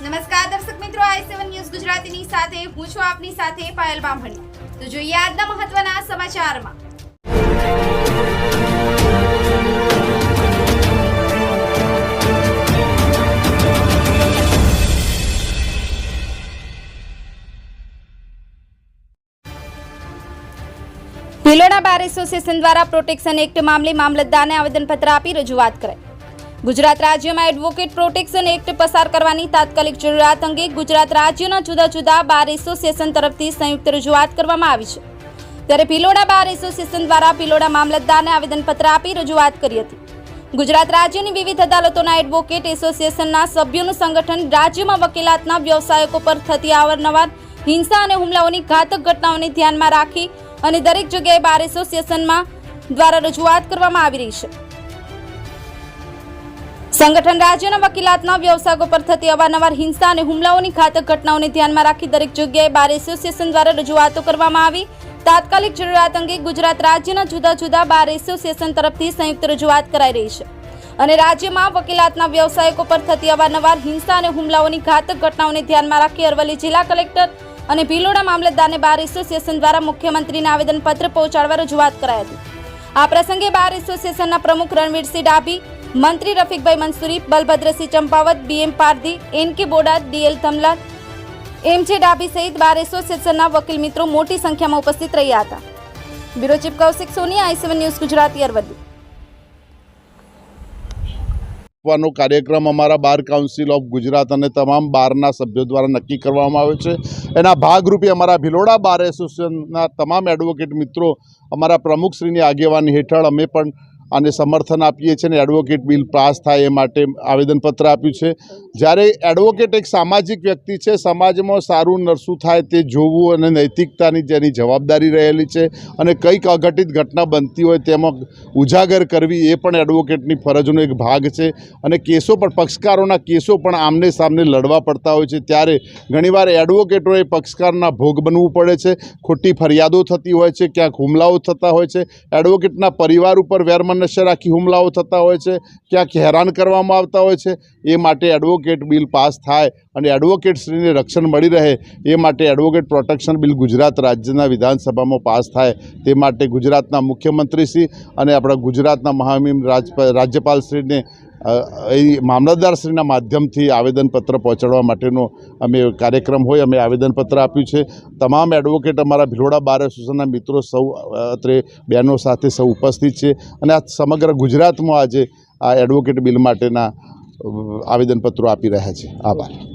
નમસ્કાર દર્શક મિત્રો, આઈ સેવન ન્યૂઝ ગુજરાતીની સાથે, હું છું આપની સાથે પાયલ બામણી. તો જોઈએ આજના મહત્વના સમાચારમાં. ભિલોડા બાર એસોસિએશન દ્વારા પ્રોટેક્શન એક્ટ મામલે મામલતદારને આવેદનપત્ર આપી રજૂઆત કરાઈ. ગુજરાત રાજ્યમાં એડવોકેટ પ્રોટેક્શન એક્ટ પસાર કરવાની તાત્કાલિક જરૂરિયાત અંગે ગુજરાત રાજ્યના જુદા જુદા બાર એસોસિએશન તરફથી સંયુક્ત રજૂઆત કરવામાં આવી છે. ત્યારે ભિલોડા બાર એસોસિએશન દ્વારા ભિલોડા મામલતદારને આવેદનપત્ર આપી રજૂઆત કરી હતી. ગુજરાત રાજ્યની વિવિધ અદાલતોના એડવોકેટ એસોસિએશનના સભ્યોનું સંગઠન રાજ્યમાં વકીલાતના વ્યવસાયકો પર થતી અવારનવાર હિંસા અને હુમલાઓની ઘાતક ઘટનાઓને ધ્યાનમાં રાખી અને દરેક જગ્યાએ બાર એસોસિએશનમાં દ્વારા રજૂઆત કરવામાં આવી રહી છે. સંગઠન રાજ્યના વકીલાતના વ્યવસાયો પર થતી અવારનવાર હિંસા અને હુમલાઓની ઘાતક ઘટનાઓને ધ્યાનમાં રાખી દરેક જગ્યાએ બાર એસોસિએશન દ્વારા રજૂઆતો કરવામાં આવી. તાત્કાલિક જરૂરિયાત અંગે ગુજરાત રાજ્યના જુદા જુદા બાર એસોસિએશન તરફથી સંયુક્ત રજૂઆત કરાઈ રહી છે. અને રાજ્યમાં વકીલાતના વ્યવસાયકો પર થતી અવારનવાર હિંસા અને હુમલાઓની ઘાતક ઘટનાઓને ધ્યાનમાં રાખી અરવલ્લી જિલ્લા કલેક્ટર અને ભીલોડા મામલતદારને બાર એસોસિએશન દ્વારા મુખ્યમંત્રીને આવેદનપત્ર પહોંચાડવા રજૂઆત કરાઈ હતી. આ પ્રસંગે બાર એસોસિએશનના પ્રમુખ રણવીરસિંહ ડાભી મંત્રી Rafikbhai Mansuri, Balbhadrasinh Champavat, BM Pardhi, N Boda DL Tamlat M Dabhi સહિત બાર એસોસિએશનના વકીલ મિત્રો મોટી સંખ્યામાં ઉપસ્થિત રહ્યા હતા. Bureau chief Kaushik Soni I seven news, Gujarati Aravalli. આપવાનો કાર્યક્રમ અમારા બાર કાઉન્સિલ ઓફ ગુજરાત અને તમામ બારના સભ્યો દ્વારા નક્કી કરવામાં આવે છે. એના ભાગરૂપે અમારા ભિલોડા બાર એસોસિએશનના તમામ એડવોકેટ મિત્રો, અમારા પ્રમુખશ્રીની આગેવાની હેઠળ અમે પણ આને સમર્થન આપીએ છીએ અને એડવોકેટ બિલ પાસ થાય એ માટે આવેદનપત્ર આપ્યું છે. જ્યારે એડવોકેટ એક સામાજિક વ્યક્તિ છે, સમાજમાં સારું નરસું થાય તે જોવું અને નૈતિકતાની જેની જવાબદારી રહેલી છે અને કંઈક અઘટિત ઘટના બનતી હોય તેમાં ઉજાગર કરવી એ પણ એડવોકેટની ફરજનો એક ભાગ છે અને કેસો પણ, પક્ષકારોના કેસો પણ આમને સામને લડવા પડતા હોય છે. ત્યારે ઘણીવાર એડવોકેટોએ પક્ષકારના ભોગ બનવું પડે છે. ખોટી ફરિયાદો થતી હોય છે, ક્યાંક હુમલાઓ થતા હોય છે. એડવોકેટના પરિવાર ઉપર વેરમનસ્ય રાખી હુમલાઓ થતા હોય છે, ક્યાંક હેરાન કરવામાં આવતા હોય છે, એ માટે એડવોકેટ બિલ પાસ થાય અને એડવોકેટશ્રીને રક્ષણ મળી રહે, એ માટે એડવોકેટ પ્રોટેક્શન બિલ ગુજરાત રાજ્યના વિધાનસભામાં પાસ થાય, તે માટે ગુજરાતના મુખ્યમંત્રીશ્રી અને આપણા ગુજરાતના મહામિમ રાજ રાજ્યપાલશ્રીને એ મામલતદારશ્રીના માધ્યમથી આવેદનપત્ર પહોંચાડવા માટેનો અમે કાર્યક્રમ હોય, અમે આવેદનપત્ર આપ્યું છે. તમામ એડવોકેટ અમારા ભિલોડા બાર એસોસિએશનના મિત્રો સૌ અત્રે બહેનો સાથે સૌ ઉપસ્થિત છે અને આ સમગ્ર ગુજરાતમાં આજે આ એડવોકેટ બિલ માટેના આવેદનપત્રો આપી રહ્યા છે. આભાર.